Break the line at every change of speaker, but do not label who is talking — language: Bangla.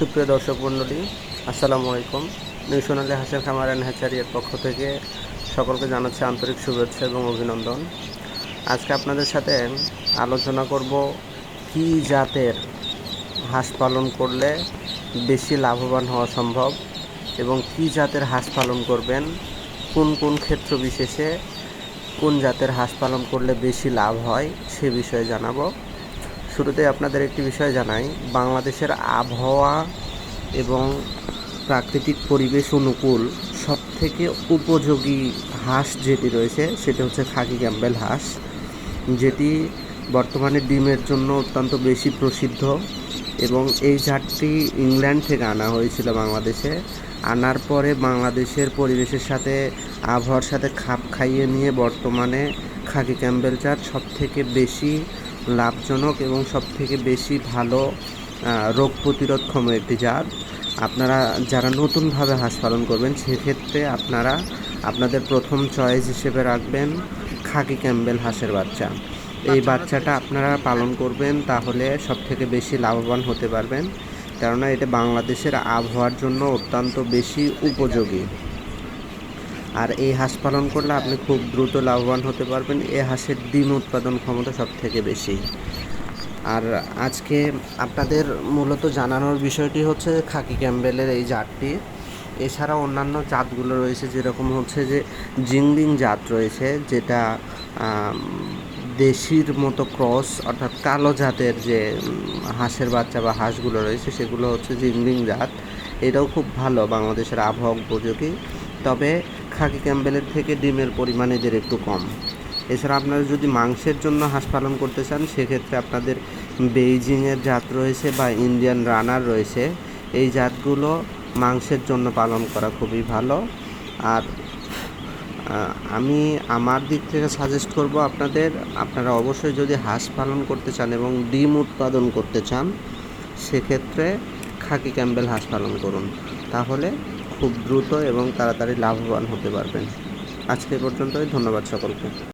সুপ্রিয় দর্শক মণ্ডলী, আসসালামু আলাইকুম। নিউ সোনালী হাসের খামার অ্যান্ড হ্যাচারিয়ার পক্ষ থেকে সকলকে জানাচ্ছি আন্তরিক শুভেচ্ছা এবং অভিনন্দন। আজকে আপনাদের সাথে আলোচনা করব কী জাতের হাঁস পালন করলে বেশি লাভবান হওয়া সম্ভব এবং কী জাতের হাঁস পালন করবেন, কোন কোন ক্ষেত্র বিশেষে কোন জাতের হাঁস পালন করলে বেশি লাভ হয় সে বিষয়ে জানাব। শুরুতে আপনাদের একটি বিষয় জানাই। বাংলাদেশের আবহাওয়া এবং প্রাকৃতিক পরিবেশ অনুকূল সব থেকে উপযোগী হাঁস যেটি রয়েছে, সেটি হচ্ছে খাকি ক্যাম্বেল হাঁস। যেটি বর্তমানে ডিমের জন্য অত্যন্ত বেশি প্রসিদ্ধ এবং এই জাতটি ইংল্যান্ড থেকে আনা হয়েছিল বাংলাদেশে। আনার পরে বাংলাদেশের পরিবেশের সাথে, আবহাওয়ার সাথে খাপ খাইয়ে নিয়ে বর্তমানে খাকি ক্যাম্বেল জাত সব থেকে বেশি লাভজনক এবং সব থেকে বেশি ভালো রোগ প্রতিরোধক্ষম একটি জাত আপনারা যারা নতুনভাবে হাঁস পালন করবেন সেক্ষেত্রে আপনারা আপনাদের প্রথম চয়েস হিসেবে রাখবেন খাকি ক্যাম্বেল হাঁসের বাচ্চা। এই বাচ্চাটা আপনারা পালন করবেন তাহলে সব থেকে বেশি লাভবান হতে পারবেন। কেননা এটা বাংলাদেশের আবহাওয়ার জন্য অত্যন্ত বেশি উপযোগী। আর এই হাঁস পালন করলে আপনি খুব দ্রুত লাভবান হতে পারবেন। এই হাঁসের ডিম উৎপাদন ক্ষমতা সব থেকে বেশি। আর আজকে আপনাদের মূলত জানানোর বিষয়টি হচ্ছে খাকি ক্যাম্বেলের এই জাতটি। এছাড়া অন্যান্য জাতগুলো রয়েছে, যেরকম হচ্ছে যে জিংলিং জাত রয়েছে, যেটা দেশির মতো ক্রস অর্থাৎ কালো জাতের যে হাঁসের বাচ্চা বা হাঁসগুলো রয়েছে, সেগুলো হচ্ছে জিংলিং জাত। এটাও খুব ভালো বাংলাদেশের আবহাওয়া উপযোগী। তবে খাকি ক্যাম্বেলের থেকে ডিমের পরিমাণ এদের একটু কম। এছাড়া আপনারা যদি মাংসের জন্য হাঁস পালন করতে চান, সেক্ষেত্রে আপনাদের বেইজিংয়ের জাত রয়েছে বা ইন্ডিয়ান রানার রয়েছে। এই জাতগুলো মাংসের জন্য পালন করা খুবই ভালো। আর আমি আমার দিক থেকে সাজেস্ট করব আপনাদের, আপনারা অবশ্যই যদি হাঁস পালন করতে চান এবং ডিম উৎপাদন করতে চান, সেক্ষেত্রে খাকি ক্যাম্বেল হাঁস পালন করুন। তাহলে খুব দ্রুত এবং তাড়াতাড়ি লাভবান হতে পারবেন। আজকে পর্যন্তই ধন্যবাদ সকলকে।